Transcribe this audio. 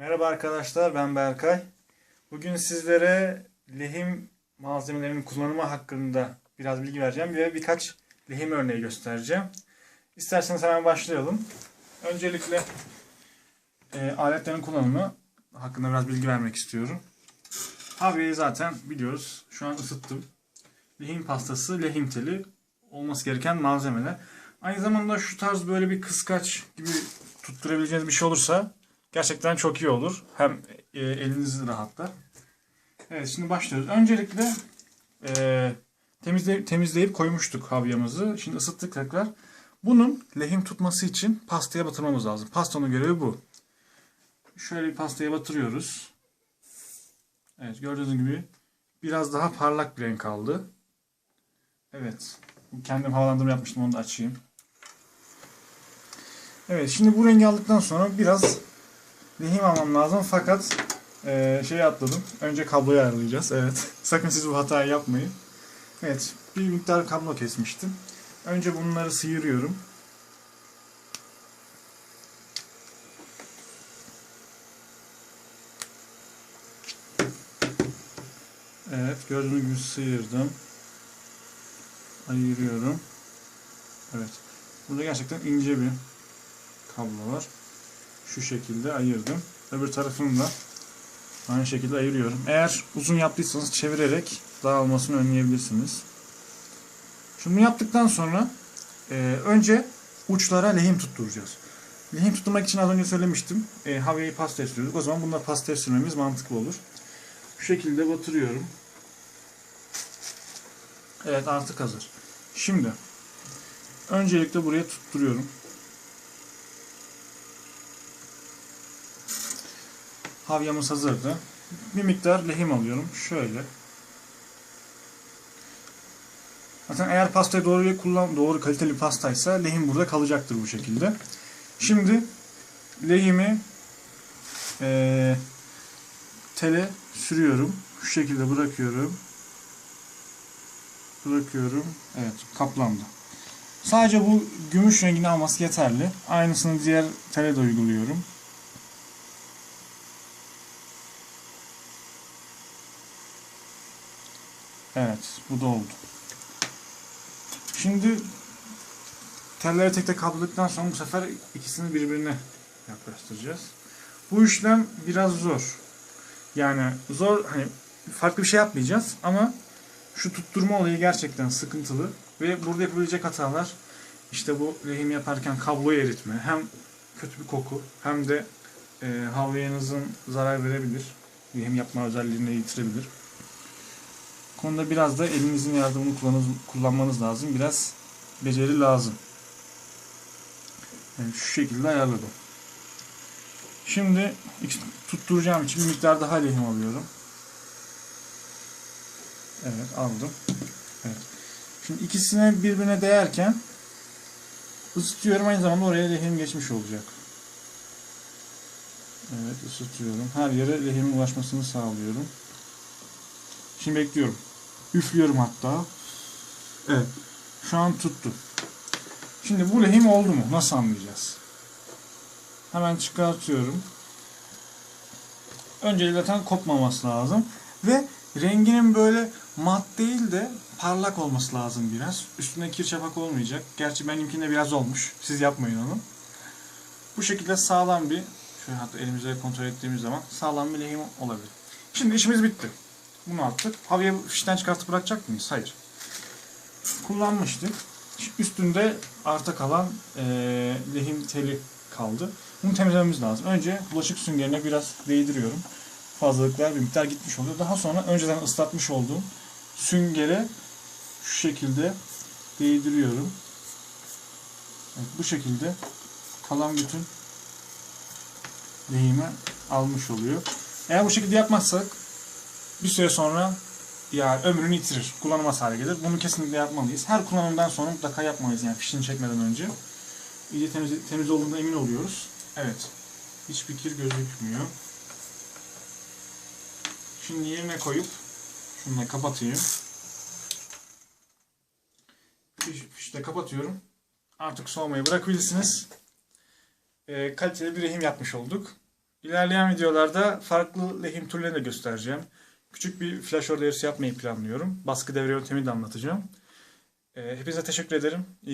Merhaba arkadaşlar ben Berkay. Bugün sizlere lehim malzemelerinin kullanımı hakkında biraz bilgi vereceğim ve birkaç lehim örneği göstereceğim. İsterseniz hemen başlayalım. Öncelikle e, aletlerin kullanımı hakkında biraz bilgi vermek istiyorum. Havyeyi zaten biliyoruz. Şu an ısıttım. Lehim pastası, lehim teli olması gereken malzemeler. Aynı zamanda şu tarz böyle bir kıskaç gibi tutturabileceğiniz bir şey olursa gerçekten çok iyi olur. Hem e, eliniz rahatlar. Evet şimdi başlıyoruz. Öncelikle e, temizle, temizleyip koymuştuk havyamızı. Şimdi ısıttık tekrar. Bunun lehim tutması için pastaya batırmamız lazım. Pastanın görevi bu. Şöyle bir pastaya batırıyoruz. Evet gördüğünüz gibi biraz daha parlak bir renk aldı. Evet. Kendim havalandırma yapmıştım onu da açayım. Evet şimdi bu rengi aldıktan sonra biraz lehim almam lazım fakat e, şeyi atladım. Önce kabloyu ayarlayacağız. Evet. Sakın siz bu hatayı yapmayın. Evet. Bir miktar kablo kesmiştim. Önce bunları sıyırıyorum. Evet. Gördüğünüz gibi sıyırdım. Ayırıyorum. Evet. Burada gerçekten ince bir kablo var. Şu şekilde ayırdım. Öbür tarafını da aynı şekilde ayırıyorum. Eğer uzun yaptıysanız çevirerek dağılmasını önleyebilirsiniz. Şimdi yaptıktan sonra e, önce uçlara lehim tutturacağız. Lehim tutturmak için az önce söylemiştim. E, havyayı pasta sürüyorduk. O zaman bunları pasta sürmemiz mantıklı olur. Şu şekilde batırıyorum. Evet artık hazır. Şimdi öncelikle buraya tutturuyorum. Havyamız hazırdı. Bir miktar lehim alıyorum. Şöyle. Zaten eğer pastayı doğru kullan doğru kaliteli pastaysa lehim burada kalacaktır bu şekilde. Şimdi lehimi eee tele sürüyorum. Şu şekilde bırakıyorum. Bırakıyorum. Evet kaplandı. Sadece bu gümüş rengini alması yeterli. Aynısını diğer tele de uyguluyorum. Evet, bu da oldu. Şimdi telleri tek tek kabladıktan sonra bu sefer ikisini birbirine yaklaştıracağız. Bu işlem biraz zor. Yani zor hani farklı bir şey yapmayacağız ama şu tutturma olayı gerçekten sıkıntılı ve burada yapabilecek hatalar işte bu lehim yaparken kabloyu eritme hem kötü bir koku hem de e, havyanızın zarar verebilir. Lehim yapma özelliğini yitirebilir konuda biraz da elinizin yardımını kullanmanız lazım. Biraz beceri lazım. Yani şu şekilde ayarladım. Şimdi tutturacağım için bir miktar daha lehim alıyorum. Evet aldım. Evet. Şimdi ikisine birbirine değerken ısıtıyorum aynı zamanda oraya lehim geçmiş olacak. Evet ısıtıyorum. Her yere lehimin ulaşmasını sağlıyorum. Şimdi bekliyorum. Üflüyorum hatta. Evet. Şu an tuttu. Şimdi bu lehim oldu mu? Nasıl anlayacağız? Hemen çıkartıyorum. Önce zaten kopmaması lazım. Ve renginin böyle mat değil de parlak olması lazım biraz. Üstünde kir çapak olmayacak. Gerçi benimkinde biraz olmuş. Siz yapmayın onu. Bu şekilde sağlam bir şöyle hatta elimizle kontrol ettiğimiz zaman sağlam bir lehim olabilir. Şimdi işimiz bitti. Bunu attık. Havaya fişten çıkartıp bırakacak mıyız? Hayır. Kullanmıştık. Üstünde arta kalan e, lehim teli kaldı. Bunu temizlememiz lazım. Önce bulaşık süngerine biraz değdiriyorum. Fazlalıklar bir miktar gitmiş oluyor. Daha sonra önceden ıslatmış olduğum süngere şu şekilde değdiriyorum. Evet, bu şekilde kalan bütün lehimi almış oluyor. Eğer bu şekilde yapmazsak bir süre sonra ya ömrünü yitirir. Kullanılmaz hale gelir. Bunu kesinlikle yapmalıyız. Her kullanımdan sonra mutlaka yapmalıyız yani fişini çekmeden önce. İyice temiz, temiz olduğuna emin oluyoruz. Evet. Hiçbir kir gözükmüyor. Şimdi yerine koyup şunu da kapatayım. Fiş, fişi de kapatıyorum. Artık soğumayı bırakabilirsiniz. E, kaliteli bir rehim yapmış olduk. İlerleyen videolarda farklı lehim türlerini de göstereceğim. Küçük bir flash orada yarısı yapmayı planlıyorum. Baskı devre yöntemini de anlatacağım. Ee, hepinize teşekkür ederim. İyi